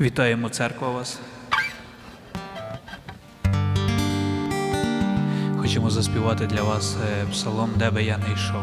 Вітаємо церква вас. Хочемо заспівати для вас е, псалом, де би я не йшов.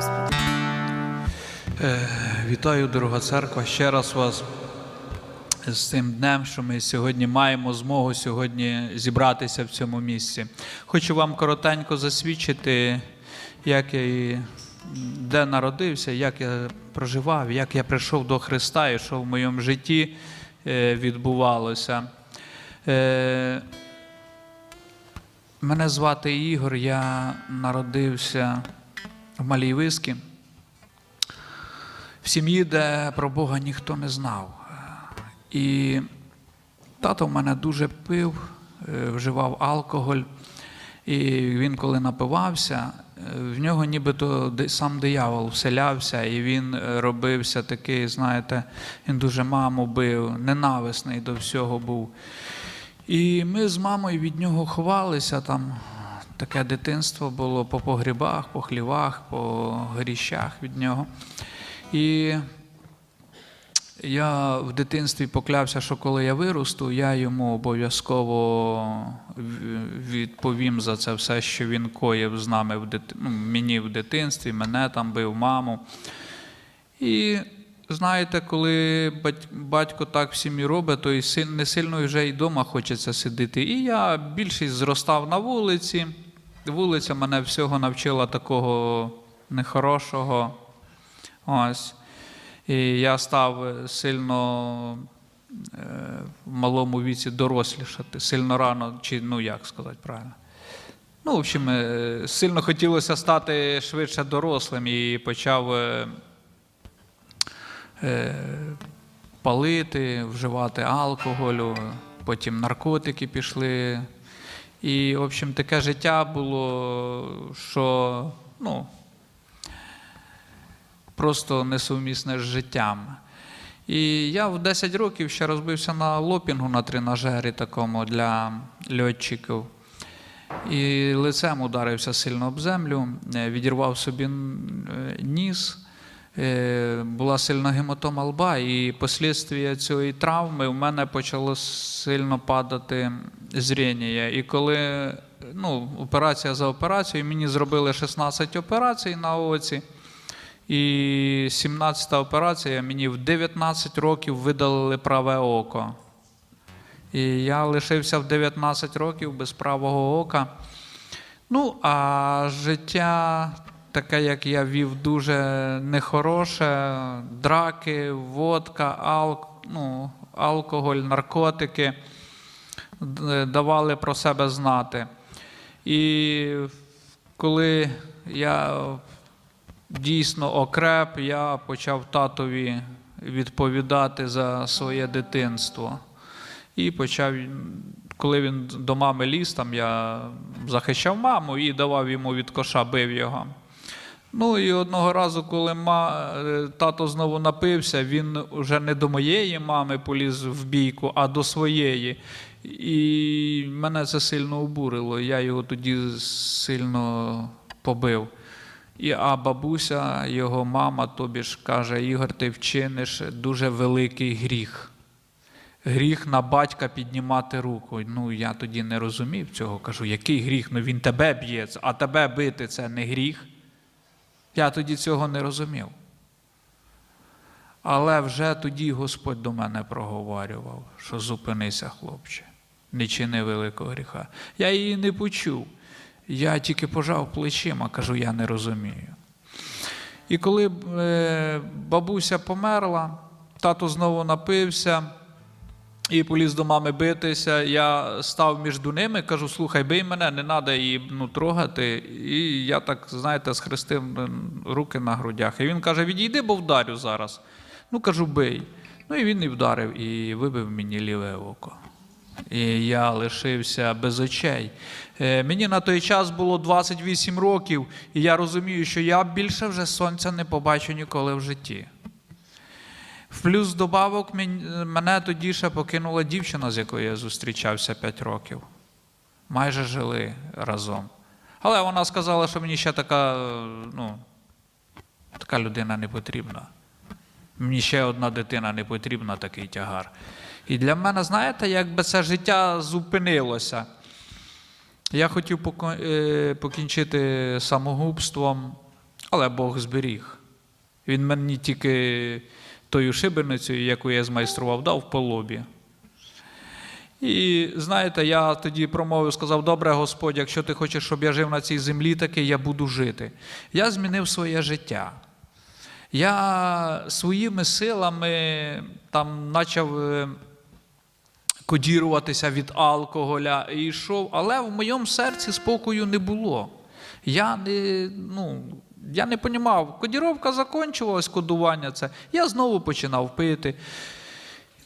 Слава Господу. Е, Вітаю, дорога церква, ще раз вас з цим днем, що ми сьогодні маємо змогу сьогодні зібратися в цьому місці. Хочу вам коротенько засвідчити, як я і де народився, як я проживав, як я прийшов до Христа і що в моєму житті е, відбувалося. Е, Мене звати Ігор, я народився в Малій Вискі в сім'ї, де про Бога ніхто не знав. І тато в мене дуже пив, е, вживав алкоголь. І він, коли напивався, е, в нього нібито сам диявол вселявся, і він е, робився такий, знаєте, він дуже маму бив, ненависний до всього був. І ми з мамою від нього ховалися там. Таке дитинство було по погрібах, по хлівах, по горіщах від нього. І я в дитинстві поклявся, що коли я виросту, я йому обов'язково відповім за це все, що він коїв з нами в дит... ну, мені в дитинстві, мене там бив, маму. І знаєте, коли батько так в сім'ї робить, то син не сильно вже й вдома хочеться сидіти. І я більшість зростав на вулиці. Вулиця мене всього навчила такого нехорошого. Ось. І я став сильно е, в малому віці дорослішати, сильно рано, чи ну як сказати правильно. Ну, в общем, е, сильно хотілося стати швидше дорослим і почав е, палити, вживати алкоголю, потім наркотики пішли. І, в общем, таке життя було, що ну, просто несумісне з життям. І я в 10 років ще розбився на лопінгу на тренажері такому для льотчиків. І лицем ударився сильно об землю, е, відірвав собі е, ніс, була сильна гематома лба, і послідствія цієї травми в мене почало сильно падати зріння. І коли ну, операція за операцією, мені зробили 16 операцій на оці. І 17-та операція мені в 19 років видалили праве око. І я лишився в 19 років без правого ока. Ну, а життя таке, як я вів, дуже нехороше. Драки, водка, ал, ну, алкоголь, наркотики давали про себе знати. І коли я дійсно окреп, я почав татові відповідати за своє дитинство. І почав, коли він до мами ліз, там я захищав маму і давав йому від коша, бив його. Ну і одного разу, коли ма, е, тато знову напився, він вже не до моєї мами поліз в бійку, а до своєї. І мене це сильно обурило. Я його тоді сильно побив. І, а бабуся, його мама, тобі ж каже: Ігор, ти вчиниш дуже великий гріх. Гріх на батька піднімати руку. Ну, я тоді не розумів цього. Кажу, який гріх? Ну він тебе б'є, а тебе бити це не гріх. Я тоді цього не розумів. Але вже тоді Господь до мене проговорював, що зупинися, хлопче, не чини великого гріха. Я її не почув. Я тільки пожав плечима, кажу, я не розумію. І коли е, бабуся померла, тато знову напився і поліз до мами битися. Я став між ними, кажу: слухай, бий мене, не треба її ну, трогати. І я так, знаєте, схрестив руки на грудях. І він каже: відійди, бо вдарю зараз. Ну, кажу, бий. Ну і він і вдарив, і вибив мені ліве око. І я лишився без очей. Е, Мені на той час було 28 років, і я розумію, що я більше вже сонця не побачу ніколи в житті. В плюс добавок мене тоді ще покинула дівчина, з якою я зустрічався 5 років. Майже жили разом. Але вона сказала, що мені ще така, ну, така людина не потрібна. Мені ще одна дитина не потрібна, такий тягар. І для мене, знаєте, якби це життя зупинилося. Я хотів е, покінчити самогубством, але Бог зберіг. Він мені тільки тою шибеницею, яку я змайстрував, дав по лобі. І знаєте, я тоді промовив, сказав: Добре, Господь, якщо ти хочеш, щоб я жив на цій землі, таки я буду жити. Я змінив своє життя. Я своїми силами там почав е, кодіруватися від алкоголя і йшов, але в моєму серці спокою не було. Я не, ну, я не понімав, кодіровка закінчувалась, кодування це. Я знову починав пити.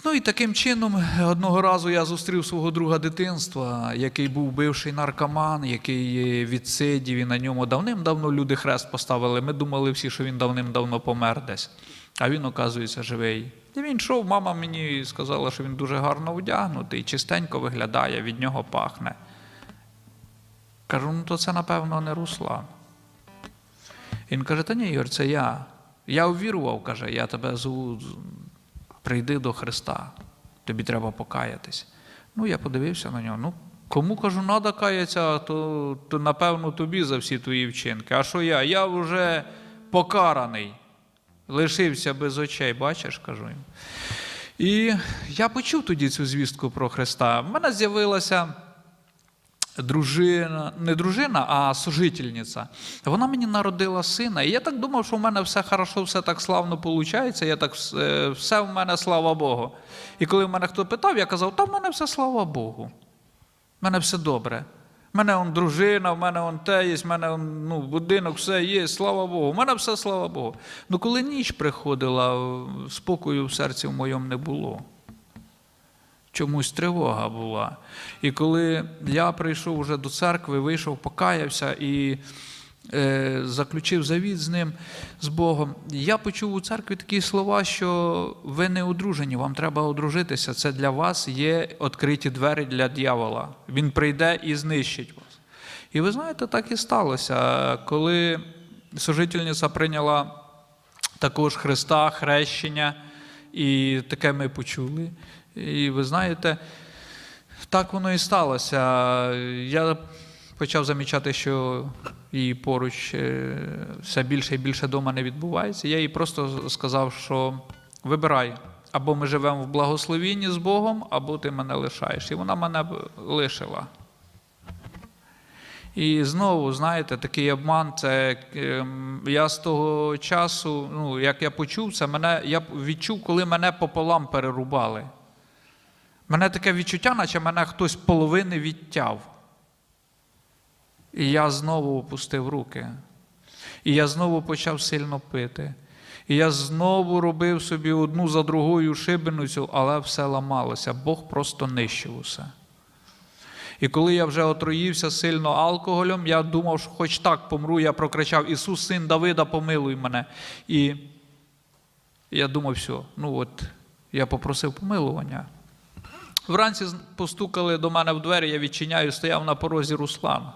Ну і таким чином, одного разу я зустрів свого друга дитинства, який був бивший наркоман, який відсидів, і на ньому давним-давно люди хрест поставили. Ми думали всі, що він давним-давно помер десь. А він, оказується, живий. І він йшов, мама мені сказала, що він дуже гарно одягнутий, чистенько виглядає, від нього пахне. Кажу, ну то це, напевно, не Руслан. Він каже: Та ні, Ігор, це я. Я увірував, каже, я тебе зову, прийди до Христа, тобі треба покаятись. Ну, я подивився на нього. Ну, кому кажу, треба каятися, то, то напевно тобі за всі твої вчинки. А що я? Я вже покараний, лишився без очей, бачиш, кажу їм. І я почув тоді цю звістку про Христа. В мене з'явилася дружина, не дружина, а сожительниця. Вона мені народила сина. І я так думав, що в мене все хорошо, все так славно виходить. Я так все, все в мене слава Богу. І коли в мене хто питав, я казав, та в мене все слава Богу. В мене все добре. В мене он дружина, в мене он те є, в мене он, ну, будинок, все є, слава Богу. В мене все слава Богу. Ну коли ніч приходила, спокою в серці в моєму не було чомусь тривога була. І коли я прийшов вже до церкви, вийшов, покаявся і е, заключив завіт з ним, з Богом, я почув у церкві такі слова, що ви не одружені, вам треба одружитися. Це для вас є відкриті двері для дьявола. Він прийде і знищить вас. І ви знаєте, так і сталося. Коли сожительниця прийняла також Христа, хрещення, і таке ми почули. І ви знаєте, так воно і сталося. Я почав замічати, що її поруч е, все більше і більше дома не відбувається. Я їй просто сказав, що вибирай, або ми живемо в благословінні з Богом, або ти мене лишаєш. І вона мене лишила. І знову, знаєте, такий обман. Це ем, я з того часу, ну як я почув це, мене я відчув, коли мене пополам перерубали. Мене таке відчуття, наче мене хтось половини відтяв. І я знову опустив руки. І я знову почав сильно пити. І я знову робив собі одну за другою шибеницю, але все ламалося. Бог просто нищив усе. І коли я вже отруївся сильно алкоголем, я думав, що хоч так помру, я прокричав: Ісус, син Давида, помилуй мене. І я думав, все, ну от я попросив помилування. Вранці постукали до мене в двері, я відчиняю, стояв на порозі Руслан.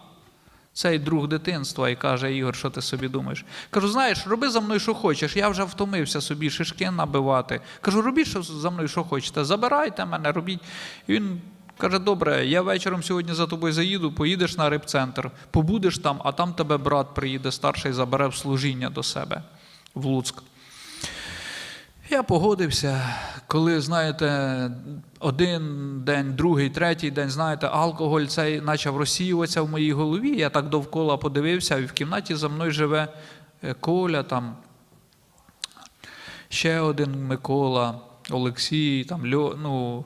Цей друг дитинства і каже: Ігор, що ти собі думаєш? Кажу, знаєш, роби за мною, що хочеш. Я вже втомився собі шишки набивати. Кажу, робіть за мною, що хочете. Забирайте мене, робіть. І він каже: добре, я вечором сьогодні за тобою заїду, поїдеш на рибцентр, побудеш там, а там тебе брат приїде старший, забере в служіння до себе в Луцьк. Я погодився, коли, знаєте, один день, другий, третій день, знаєте, алкоголь цей почав розсіюватися в моїй голові. Я так довкола подивився, і в кімнаті за мною живе е, Коля, там ще один Микола, Олексій, там Льо, ну.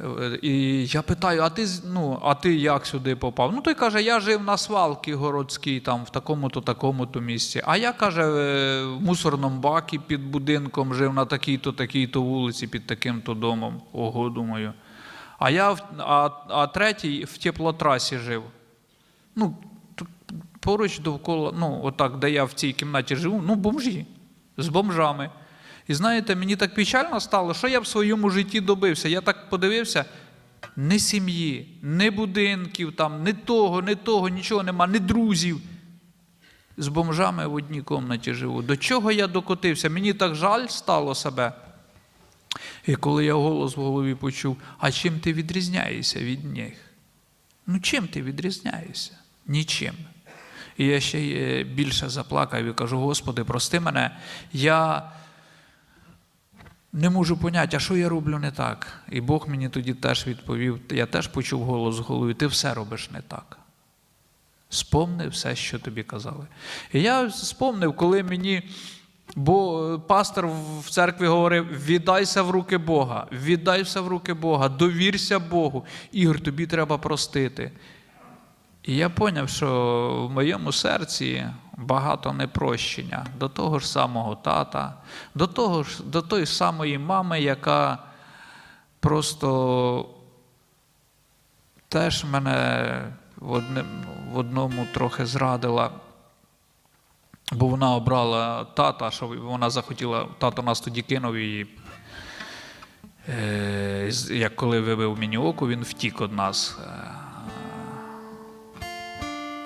Е, І я питаю, а ти, ну, а ти як сюди попав? Ну, той каже, я жив на свалці городській, там, в такому-то, такому-то місці. А я, каже, е, в мусорному бакі під будинком жив на такій-то, такій-то вулиці, під таким-то домом. Ого, думаю. А я а, а третій в теплотрасі жив. Ну, поруч довкола, ну, отак, де я в цій кімнаті живу, ну, бомжі, з бомжами. І знаєте, мені так печально стало, що я в своєму житті добився. Я так подивився, ні сім'ї, ні будинків, там, ні того, ні того, нічого нема, ні друзів. З бомжами в одній кімнаті живу. До чого я докотився? Мені так жаль стало себе. І коли я голос в голові почув, а чим ти відрізняєшся від них? Ну, чим ти відрізняєшся? Нічим. І я ще е, більше заплакав і кажу: Господи, прости мене, я не можу поняти, а що я роблю не так. І Бог мені тоді теж відповів, я теж почув голос в голові, ти все робиш не так. Спомни все, що тобі казали. І я спомнив, коли мені бо пастор в церкві говорив: віддайся в руки Бога, віддайся в руки Бога, довірся Богу. Ігор, тобі треба простити. І я зрозумів, що в моєму серці багато непрощення до того ж самого тата, до, того ж, до тої самої мами, яка просто теж мене в, одним, в одному трохи зрадила. Бо вона обрала тата, що вона захотіла, тато нас тоді кинув і е, як коли вибив мені око, він втік від нас.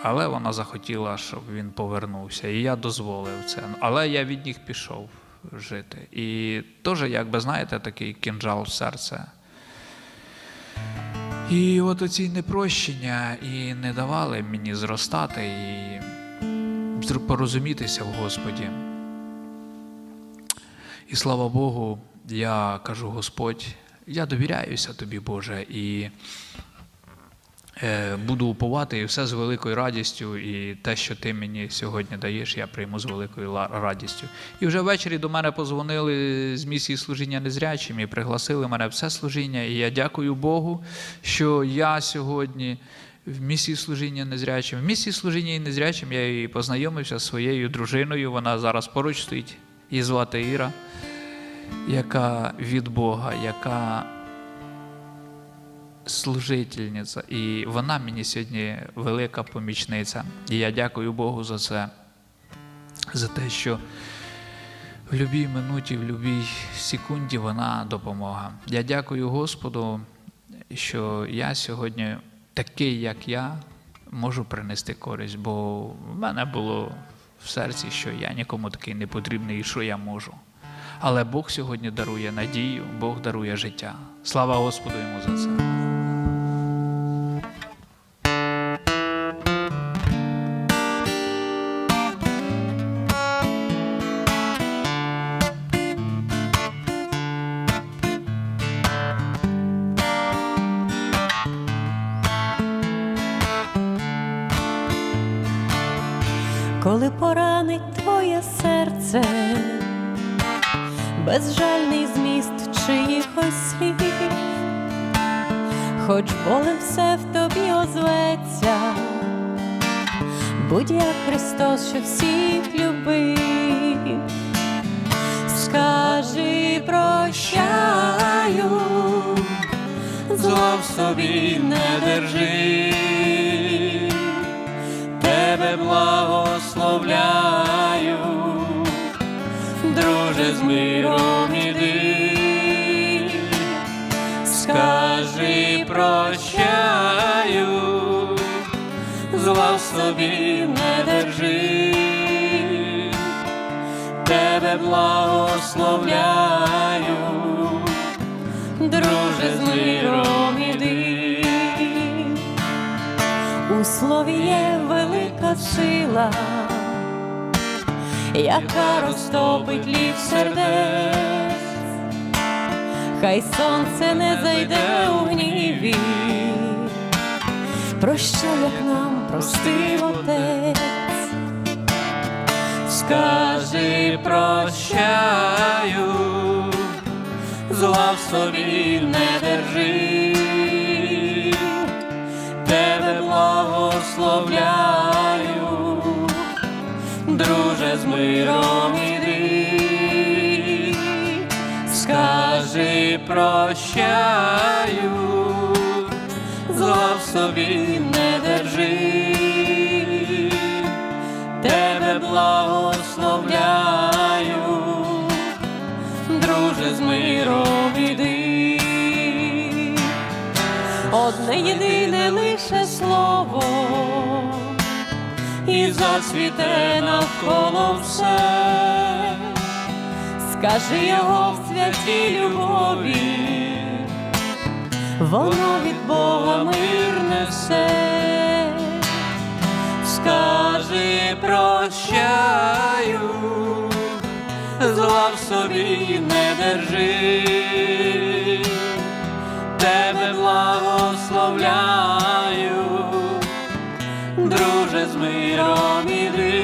Але вона захотіла, щоб він повернувся. І я дозволив це. Але я від них пішов жити. І теж, якби знаєте, такий кінжал в серце. І от оці непрощення і не давали мені зростати і порозумітися в Господі. І слава Богу, я кажу, Господь, я довіряюся тобі, Боже, і буду уповати і все з великою радістю. І те, що ти мені сьогодні даєш, я прийму з великою радістю. І вже ввечері до мене позвонили з місії служіння незрячим і пригласили мене все служіння. І я дякую Богу, що я сьогодні. В місії служіння незрячим. В місії служіння і незрячим я і познайомився зі своєю дружиною. Вона зараз поруч стоїть. Її звати Іра, яка від Бога, яка служительниця. І вона мені сьогодні велика помічниця. І я дякую Богу за це, за те, що в будь-якій минуті, в будь-якій секунді вона допомога. Я дякую Господу, що я сьогодні такий, як я, можу принести користь, бо в мене було в серці, що я нікому такий не потрібний і що я можу. Але Бог сьогодні дарує надію, Бог дарує життя. Слава Господу йому за це. Христос, що всіх любив, скажи прощаю, зла в собі не держи, тебе благословляю, друже з миром іди, скажи прощаю, зла в собі не тебе благословляю друже з миром іди. У слові є велика сила, яка розтопить лів сердець, хай сонце не зайде у гніві, прощай, як нам простив отець. Скажи прощаю, зла в собі не держи, тебе благословляю, друже з миром іди, скажи прощаю, зла в собі не держи. Тебе благословляю, Одне єдине лише слово, і засвіте навколо все, скажи його в святій любові, воно від Бога мир несе. скажи прощаю, зла в собі не держи, тебе благословляю, друже з миром і скажи